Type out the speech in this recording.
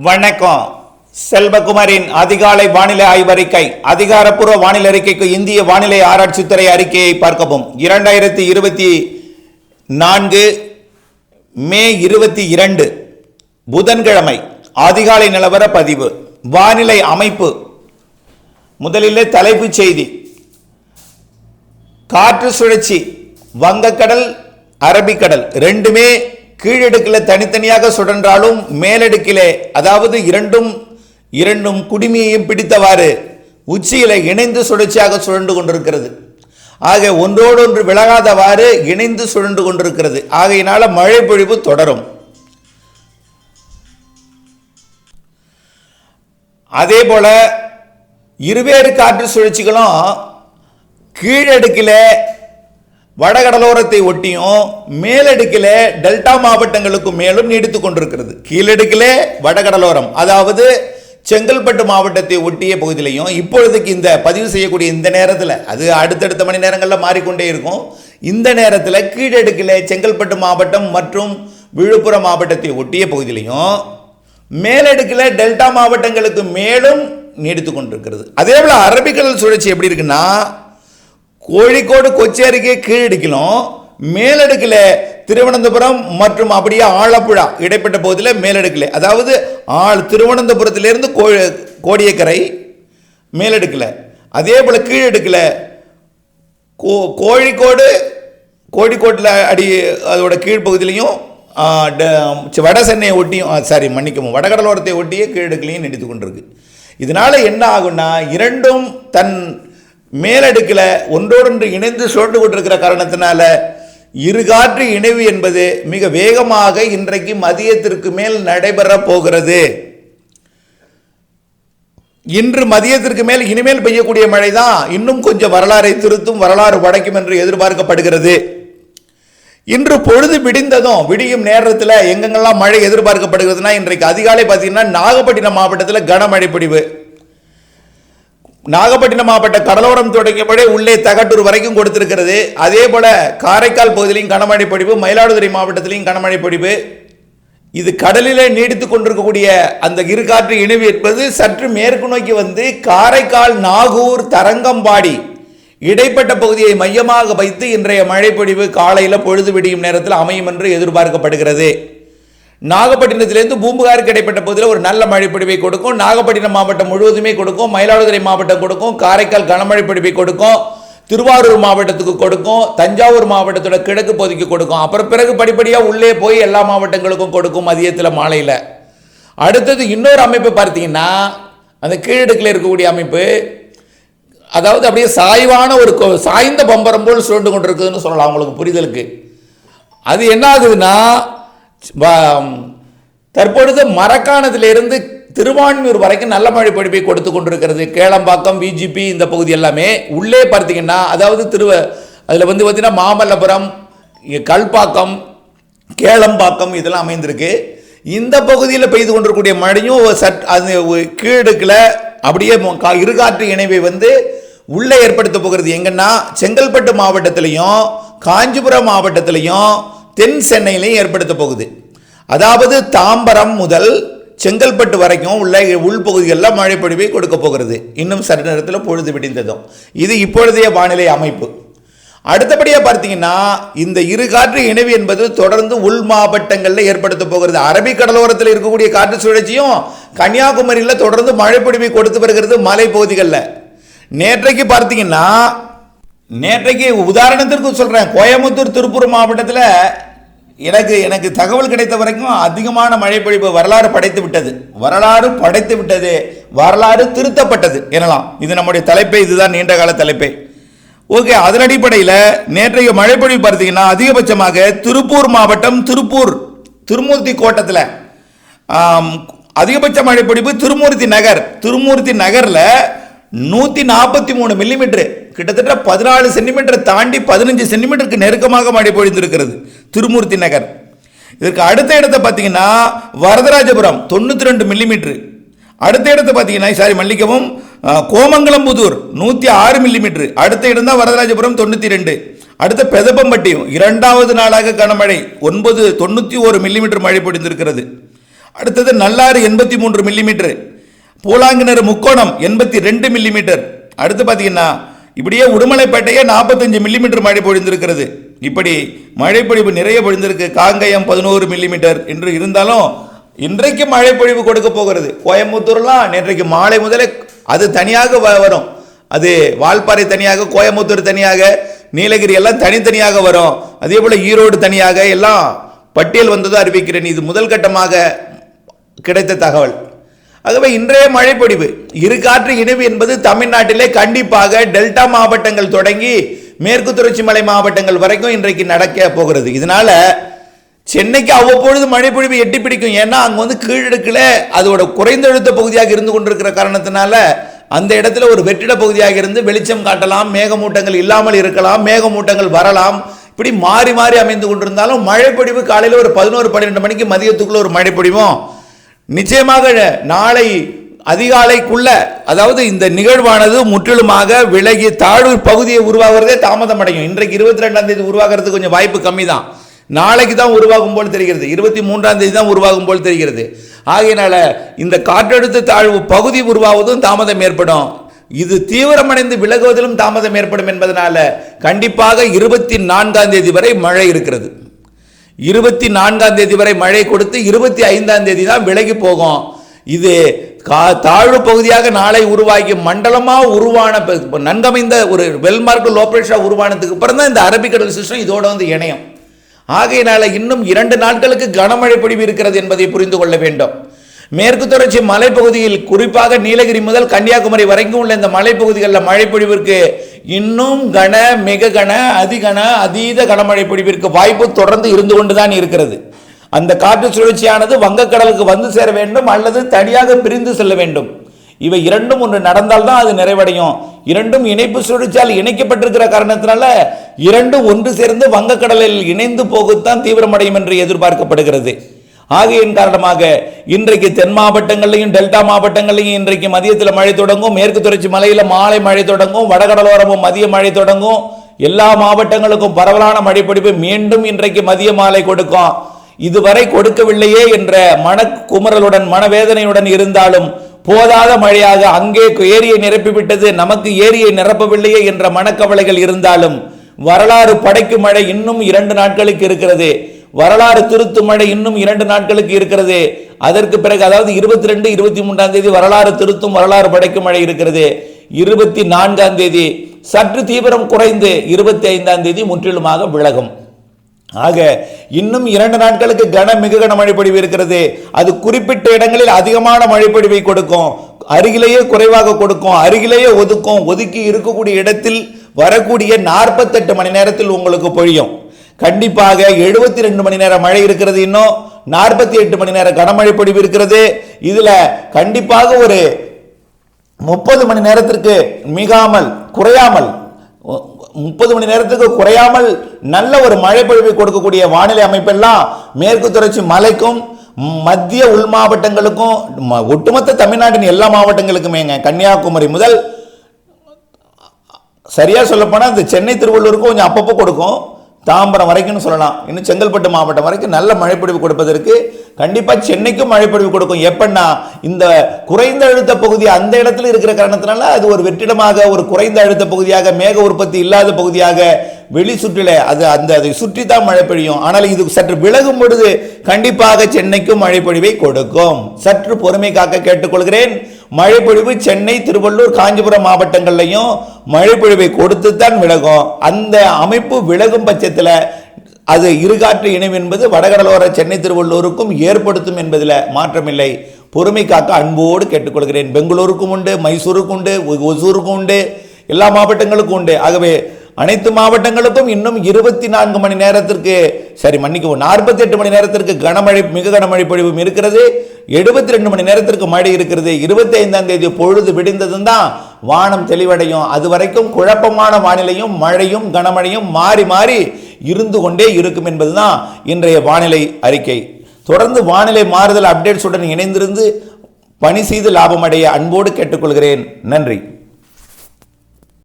வணக்கம். செல்வகுமாரின் அதிகாலை வானிலை ஆய்வறிக்கை அதிகாரப்பூர்வ வானிலை அறிக்கைக்கு இந்திய வானிலை ஆராய்ச்சித்துறை அறிக்கையை பார்க்கவும். இரண்டாயிரத்தி இருபத்தி நான்கு மே இருபத்தி இரண்டு புதன்கிழமை அதிகாலை நிலவர பதிவு. வானிலை அமைப்பு. முதலிலே தலைப்புச் செய்தி. காற்று சுழற்சி வங்கக்கடல் அரபிக்கடல் ரெண்டுமே கீழடுக்கில் தனித்தனியாக சுழன்றாலும் மேலடுக்கிலே அதாவது இரண்டும் இரண்டும் குடுமியையும் பிடித்தவாறு உச்சியில இணைந்து சுழற்சியாக சுழண்டு கொண்டிருக்கிறது. ஆக ஒன்றோடொன்று விலகாதவாறு இணைந்து சுழண்டு கொண்டிருக்கிறது. ஆகையினால மழை பொழிவு தொடரும். அதே போல இருவேறு காற்று சுழற்சிகளும் கீழடுக்கில் வடகடலோரத்தை ஒட்டியும் மேலடுக்கில் டெல்டா மாவட்டங்களுக்கு மேலும் நீடித்து கொண்டிருக்கிறது. கீழடுக்கிலே வடகடலோரம் அதாவது செங்கல்பட்டு மாவட்டத்தை ஒட்டிய பகுதியிலையும் இப்பொழுதுக்கு இந்த பதிவு செய்யக்கூடிய இந்த நேரத்தில் அது அடுத்தடுத்த மணி நேரங்களில் மாறிக்கொண்டே இருக்கும். இந்த நேரத்தில் கீழடுக்கில் செங்கல்பட்டு மாவட்டம் மற்றும் விழுப்புரம் மாவட்டத்தை ஒட்டிய பகுதியிலையும் மேலடுக்கில் டெல்டா மாவட்டங்களுக்கு மேலும் நீடித்து கொண்டிருக்கிறது. அதே போல் அரபிக்கடல் சுழற்சி எப்படி இருக்குன்னா கோழிக்கோடு கொச்சேரிக்கு அருகே மேலடுக்கில் திருவனந்தபுரம் மற்றும் அப்படியே ஆலப்புழா இடைப்பட்ட பகுதியில் மேலடுக்கில். அதாவது ஆள் திருவனந்தபுரத்திலேருந்து கோ கோடியக்கரை மேலடுக்கில். அதே போல் கீழடுக்கில் கோ கோழிக்கோடு கோழிக்கோட்டில் அடி அதோட கீழ்ப்பகுதியிலையும் ட- வட சென்னையை ஒட்டியும் சாரி மன்னிக்கவும் வடகடலோரத்தை ஒட்டியே கீழடுக்கிலையும் நீடித்து கொண்டிருக்கு. இதனால் என்ன ஆகும்னா இரண்டும் தன் மேலடுக்கில் ஒன்றோடொன்று இணைந்து சுழண்டு கொண்டிருக்கிற காரணத்தினால இருகாற்று இணைவு என்பது மிக வேகமாக இன்றைக்கு மதியத்திற்கு மேல் நடைபெற போகிறது. இன்று மதியத்திற்கு மேல் இனிமேல் பெய்யக்கூடிய மழை தான் இன்னும் கொஞ்சம் வரலாறை திருத்தும் வரலாறு படைக்கும் என்று எதிர்பார்க்கப்படுகிறது. இன்று பொழுது விடிந்ததும் விடியும் நேரத்தில் எங்கெங்கெல்லாம் மழை எதிர்பார்க்கப்படுகிறதுனா இன்றைக்கு அதிகாலை பார்த்தீங்கன்னா நாகப்பட்டினம் மாவட்டத்தில் கனமழை பொழிவு. நாகப்பட்டினம் மாவட்ட கடலோரம் தொடங்கியபடி உள்ளே தகட்டூர் வரைக்கும் கொடுத்திருக்கிறது. அதே போல காரைக்கால் பகுதியிலையும் கனமழை பொழிவு மயிலாடுதுறை மாவட்டத்திலையும் கனமழை பொழிவு. இது கடலிலே நீடித்துக் கொண்டிருக்கக்கூடிய அந்த இருகாற்று இணைவு என்பது சற்று மேற்கு நோக்கி வந்து காரைக்கால் நாகூர் தரங்கம்பாடி இடைப்பட்ட பகுதியை மையமாக வைத்து இன்றைய மழைப்பொழிவு காலையில் பொழுது விடியும் நேரத்தில் அமையும் என்று எதிர்பார்க்கப்படுகிறது. நாகப்பட்டினத்திலேருந்து பூம்புகாருக்கு இடைப்பட்ட பகுதியில் ஒரு நல்ல மழைப்பொழிவை கொடுக்கும். நாகப்பட்டினம் மாவட்டம் முழுவதுமே கொடுக்கும். மயிலாடுதுறை மாவட்டம் கொடுக்கும். காரைக்கால் கனமழை பொழிவை கொடுக்கும். திருவாரூர் மாவட்டத்துக்கு கொடுக்கும். தஞ்சாவூர் மாவட்டத்தோட கிழக்கு பகுதிக்கு கொடுக்கும். அப்புறம் பிறகு படிப்படியாக உள்ளே போய் எல்லா மாவட்டங்களுக்கும் கொடுக்கும் மதியத்தில் மாலையில். அடுத்தது இன்னொரு அமைப்பு பார்த்தீங்கன்னா அந்த கீழடுக்கில் இருக்கக்கூடிய அமைப்பு. அதாவது அப்படியே சாய்வான ஒரு கொ- சாய்ந்த பம்பரம் போல் சுருண்டு கொண்டிருக்குதுன்னு சொல்லலாம். அவங்களுக்கு புரிதலுக்கு. அது என்ன ஆகுதுன்னா தற்பொழுது மரக்காணத்திலிருந்து திருவான்மியூர் வரைக்கும் நல்ல மழை படிப்பை கொடுத்து கொண்டிருக்கிறது. கேளம்பாக்கம் விஜிபி இந்த பகுதி எல்லாமே. உள்ளே பார்த்தீங்கன்னா அதாவது திருவ அதில் வந்து பார்த்தீங்கன்னா மாமல்லபுரம் கல்பாக்கம் கேளம்பாக்கம் இதெல்லாம் அமைந்திருக்கு. இந்த பகுதியில் பெய்து கொண்டிருக்கக்கூடிய மழையும் சட் அது கீழடுக்கில் அப்படியே கா- இருகாற்று இணைவை வந்து உள்ளே ஏற்படுத்த போகிறது. எங்கன்னா செங்கல்பட்டு மாவட்டத்திலையும் காஞ்சிபுரம் மாவட்டத்திலையும் தென் சென்னையிலையும் ஏற்படுத்த போகுது. அதாவது தாம்பரம் முதல் செங்கல்பட்டு வரைக்கும் உள்ள உள்பகுதிகளில் மழை பொழிவை கொடுக்க போகிறது. இன்னும் சற்று நேரத்தில் பொழுது விடிந்ததும். இது இப்பொழுதைய வானிலை அமைப்பு. அடுத்தபடியாக பார்த்தீங்கன்னா இந்த இரு காற்று இணைவு என்பது தொடர்ந்து உள் மாவட்டங்களில் ஏற்படுத்த போகிறது. அரபிக் கடலோரத்தில் இருக்கக்கூடிய காற்று சுழற்சியும் கன்னியாகுமரியில் தொடர்ந்து மழைப்பொழிவை கொடுத்து வருகிறது மலைப்பகுதிகளில். நேற்றைக்கு பார்த்தீங்கன்னா நேற்றைக்கு உதாரணத்திற்கு சொல்கிறேன் கோயம்புத்தூர் திருப்பூர் மாவட்டத்தில் எனக்கு எனக்கு தகவல் கிடைத்த வரைக்கும் அதிகமான மழைப்பொழிவு வரலாறு படைத்து விட்டது. வரலாறு படைத்து விட்டது. வரலாறு திருத்தப்பட்டது எனலாம். இது நம்முடைய தலைப்பே. இதுதான் நீண்ட கால தலைப்பே. ஓகே அதன் அடிப்படையில் நேற்றைய மழைப்பொழிவு பார்த்தீங்கன்னா அதிகபட்சமாக திருப்பூர் மாவட்டம் திருப்பூர் திருமூர்த்தி கோட்டத்தில் அதிகபட்ச மழைப்பொழிவு திருமூர்த்தி நகர். திருமூர்த்தி நகரில் நூற்றி நாற்பத்தி மூணு மில்லிமீட்டரு கிட்டத்தட்ட பதினாலு சென்டிமீட்டர் தாண்டி பதினஞ்சு சென்டிமீட்டருக்கு நெருக்கமாக மழை பொழிந்திருக்கிறது திருமூர்த்தி நகர். இதற்கு அடுத்த இடத்த பார்த்தீங்கன்னா வரதராஜபுரம் தொண்ணூற்றி ரெண்டு மில்லிமீட்ரு. அடுத்த இடத்தை பார்த்தீங்கன்னா சாரி மல்லிக்கவும் கோமங்கலம்புதூர் நூற்றி ஆறு மில்லிமீட்ரு. அடுத்த இடம் தான் வரதராஜபுரம் தொண்ணூற்றி ரெண்டு அடுத்த பெதப்பம்பட்டியும் இரண்டாவது நாளாக கனமழை ஒன்பது தொண்ணூற்றி ஒரு மில்லிமீட்டர் மழை பொழிந்திருக்கிறது அடுத்தது நல்லாறு எண்பத்தி மூன்று மில்லிமீட்டர் பூலாங்கிணறு முக்கோணம் எண்பத்தி ரெண்டு மில்லிமீட்டர். அடுத்து பார்த்தீங்கன்னா இப்படியே உடுமலைப்பேட்டையே நாற்பத்தஞ்சு மில்லிமீட்டர் மழை பொழிந்திருக்கிறது. இப்படி மழைப்பொழிவு நிறைய பொழிந்திருக்கு. காங்கயம் பதினோரு மில்லிமீட்டர் என்று இருந்தாலும் இன்றைக்கு மழைப்பொழிவு கொடுக்க போகிறது. கோயம்புத்தூர்லாம் நேற்றைக்கு மாலை முதலே அது தனியாக வ- வரும். அது வால்பாறை தனியாக கோயம்புத்தூர் தனியாக நீலகிரி எல்லாம் தனித்தனியாக வரும். அதே போல் ஈரோடு தனியாக எல்லாம் பட்டியல் வந்ததும் அறிவிக்கிறேன். இது முதல் கட்டமாக கிடைத்த தகவல். ஆகவே இன்றைய மழைப்பொழிவு இரு காற்று இணைவு என்பது தமிழ்நாட்டிலே கண்டிப்பாக டெல்டா மாவட்டங்கள் தொடங்கி மேற்கு தொடர்ச்சி மலை மாவட்டங்கள் வரைக்கும் இன்றைக்கு நடக்க போகிறது. இதனால சென்னைக்கு அவ்வப்பொழுது மழைப்பொழிவு எட்டி பிடிக்கும். ஏன்னா அங்கே வந்து கீழடுக்கில் அதோட குறைந்த அழுத்த பகுதியாக இருந்து கொண்டிருக்கிற காரணத்தினால அந்த இடத்துல ஒரு வெற்றிட பகுதியாக இருந்து வெளிச்சம் காட்டலாம் மேகமூட்டங்கள் இல்லாமல் இருக்கலாம் மேகமூட்டங்கள் வரலாம். இப்படி மாறி மாறி அமைந்து கொண்டிருந்தாலும் மழைப்பொழிவு காலையில் ஒரு பதினோரு பன்னிரெண்டு மணிக்கு மதியத்துக்குள்ள ஒரு மழைப்பொழிவும் நிச்சயமாக நாளை அதிகாலைக்குள்ள அதாவது இந்த நிகழ்வானது முற்றிலுமாக விலகி தாழ்வு பகுதியை உருவாகிறதே தாமதம் அடையும். இன்றைக்கு இருபத்தி ரெண்டாம் தேதி உருவாகிறதுக்கு கொஞ்சம் வாய்ப்பு கம்மி தான் நாளைக்கு தான் உருவாகும் போல் தெரிகிறது. இருபத்தி மூன்றாம் தேதி தான் உருவாகும் போல் தெரிகிறது. ஆகையினால இந்த காற்றழுத்த தாழ்வு பகுதி உருவாவதும் தாமதம் ஏற்படும். இது தீவிரமடைந்து விலகுவதிலும் தாமதம் ஏற்படும் என்பதனால கண்டிப்பாக இருபத்தி நான்காம் தேதி வரை மழை இருக்கிறது. இருபத்தி நான்காம் தேதி வரை மழை கொடுத்து இருபத்தி ஐந்தாம் தேதி தான் விலகி போகும். இது கா தாழ்வு பகுதியாக நாளை உருவாகி மண்டலமாக உருவான நன்கமைந்த ஒரு வெல்மார்க் லோப்ரேஷாக உருவானதுக்கு அப்புறம் தான் இந்த அரபிக்கடல் சிஸ்டம் இதோட வந்து இணையம். ஆகையினால இன்னும் இரண்டு நாட்களுக்கு கனமழை பொழிவு இருக்கிறது என்பதை புரிந்து கொள்ள வேண்டும். மேற்கு தொடர்ச்சி மலைப்பகுதியில் குறிப்பாக நீலகிரி முதல் கன்னியாகுமரி வரைக்கும் உள்ள இந்த மலைப்பகுதிகளில் மழை பொழிவிற்கு இன்னும் கன மிக கன அதிகன அதீத கனமழை பிடிப்பிற்கு வாய்ப்பு தொடர்ந்து இருந்து கொண்டுதான் இருக்கிறது. அந்த காற்று சுழற்சியானது வங்கக்கடலுக்கு வந்து சேர வேண்டும் அல்லது தனியாக பிரிந்து செல்ல வேண்டும். இவை இரண்டும் ஒன்று நடந்தால்தான் அது நிறைவடையும். இரண்டும் இணைப்பு சுழற்சியால் இணைக்கப்பட்டிருக்கிற காரணத்தினால இரண்டும் ஒன்று சேர்ந்து வங்கக்கடலில் இணைந்து போகத்தான் தீவிரமடையும் என்று எதிர்பார்க்கப்படுகிறது. ஆகையின் காரணமாக இன்றைக்கு தென் மாவட்டங்களையும் டெல்டா மாவட்டங்களையும் இன்றைக்கு மதியத்தில் மழை தொடங்கும் மேற்கு தொடர்ச்சி மலையில் மாலை மழை தொடங்கும் வடகடலோரமும் மதிய மழை தொடங்கும். எல்லா மாவட்டங்களுக்கும் பரவலான மழைப்பிடிப்பு மீண்டும் இன்றைக்கு மதிய மாலை கொடுக்கும். இதுவரை கொடுக்கவில்லையே என்ற மனக்குமுறலுடன் மனவேதனையுடன் இருந்தாலும் போதாத மழையாக அங்கே ஏரியை நிரப்பிவிட்டது நமக்கு ஏரியை நிரப்பவில்லையே என்ற மனக்கவலைகள் இருந்தாலும் வரலாறு படைக்கும் மழை இன்னும் இரண்டு நாட்களுக்கு இருக்கிறது. வரலாறு திருத்தும் மழை இன்னும் இரண்டு நாட்களுக்கு இருக்கிறது. அதற்கு பிறகு அதாவது இருபத்தி ரெண்டு இருபத்தி மூன்றாம் தேதி வரலாறு திருத்தும் வரலாறு படைக்கும் மழை இருக்கிறது. இருபத்தி நான்காம் தேதி சற்று தீவிரம் குறைந்து இருபத்தி ஐந்தாம் தேதி முற்றிலுமாக விலகும். ஆக இன்னும் இரண்டு நாட்களுக்கு கன மிக கன மழைப்பொழிவு இருக்கிறது. அது குறிப்பிட்ட இடங்களில் அதிகமான மழைப்பொழிவை கொடுக்கும். அருகிலேயே குறைவாக கொடுக்கும். அருகிலேயே ஒதுக்கும். ஒதுக்கி இருக்கக்கூடிய இடத்தில் வரக்கூடிய நாற்பத்தெட்டு மணி நேரத்தில் உங்களுக்கு பொழியும். கண்டிப்பாக எழுபத்தி ரெண்டு மணி நேரம் மழை இருக்கிறது இன்னும் நாற்பத்தி எட்டு மணி நேரம் கனமழை பொழிவு இருக்கிறது. இதுல கண்டிப்பாக ஒரு முப்பது மணி நேரத்திற்கு மிகாமல் குறையாமல் முப்பது மணி நேரத்துக்கு குறையாமல் நல்ல ஒரு மழை பொழிவை கொடுக்கக்கூடிய வானிலை அமைப்பெல்லாம் மேற்கு தொடர்ச்சி மலைக்கும் மத்திய உள் மாவட்டங்களுக்கும் ம- ஒட்டுமொத்த தமிழ்நாட்டின் எல்லா மாவட்டங்களுக்குமேங்க. கன்னியாகுமரி முதல் சரியா சொல்ல போனா இந்த சென்னை திருவள்ளூருக்கும் கொஞ்சம் அப்பப்போ கொடுக்கும். தாம்பரம் வரைக்கும்னு சொல்லலாம். இன்னும் செங்கல்பட்டு மாவட்டம் வரைக்கும் நல்ல மழைப்பொழிவு கொடுப்பதற்கு கண்டிப்பாக சென்னைக்கும் மழைப்பொழிவு கொடுக்கும். எப்படின்னா இந்த குறைந்த அழுத்த பகுதி அந்த இடத்துல இருக்கிற காரணத்தினால அது ஒரு வெற்றிடமாக ஒரு குறைந்த அழுத்த பகுதியாக மேக உற்பத்தி இல்லாத பகுதியாக வெளி சுற்றில அது அந்த அதை சுற்றி தான் மழை பெய்யும். ஆனால் இது சற்று விலகும் பொழுது கண்டிப்பாக சென்னைக்கும் மழைப்பொழிவை கொடுக்கும். சற்று பொறுமை காக்க கேட்டுக்கொள்கிறேன். மழைப்பொழிவு சென்னை திருவள்ளூர் காஞ்சிபுரம் மாவட்டங்கள்லையும் மழைப்பொழிவை கொடுத்து தான் விலகும். அந்த அமைப்பு விலகும் பட்சத்தில் அது இருகாற்று இணைவு என்பது வடகடலோர சென்னை திருவள்ளூருக்கும் ஏற்படுத்தும் என்பதில் மாற்றமில்லை. பொறுமை காக்க அன்போடு கேட்டுக்கொள்கிறேன். பெங்களூருக்கும் உண்டு மைசூருக்கும் உண்டு ஒசூருக்கும் உண்டு எல்லா மாவட்டங்களுக்கும் உண்டு. ஆகவே அனைத்து மாவட்டங்களுக்கும் இன்னும் இருபத்தி நான்கு மணி நேரத்திற்கு சரி மன்னிக்கவும் நாற்பத்தி எட்டு மணி நேரத்திற்கு கனமழை மிக கனமழை பொழிவும் இருக்கிறது. எழுபத்தி ரெண்டு மணி நேரத்திற்கு மழை இருக்கிறது. இருபத்தி ஐந்தாம் தேதி பொழுது விடிந்ததும் தான் வானம் தெளிவடையும். அது வரைக்கும் குழப்பமான வானிலையும் மழையும் கனமழையும் மாறி மாறி இருந்து கொண்டே இருக்கும் என்பதுதான் இன்றைய வானிலை அறிக்கை. தொடர்ந்து வானிலை மாறுதல் அப்டேட்ஸுடன் இணைந்திருந்து பணி செய்து லாபமடைய அன்போடு கேட்டுக்கொள்கிறேன். நன்றி.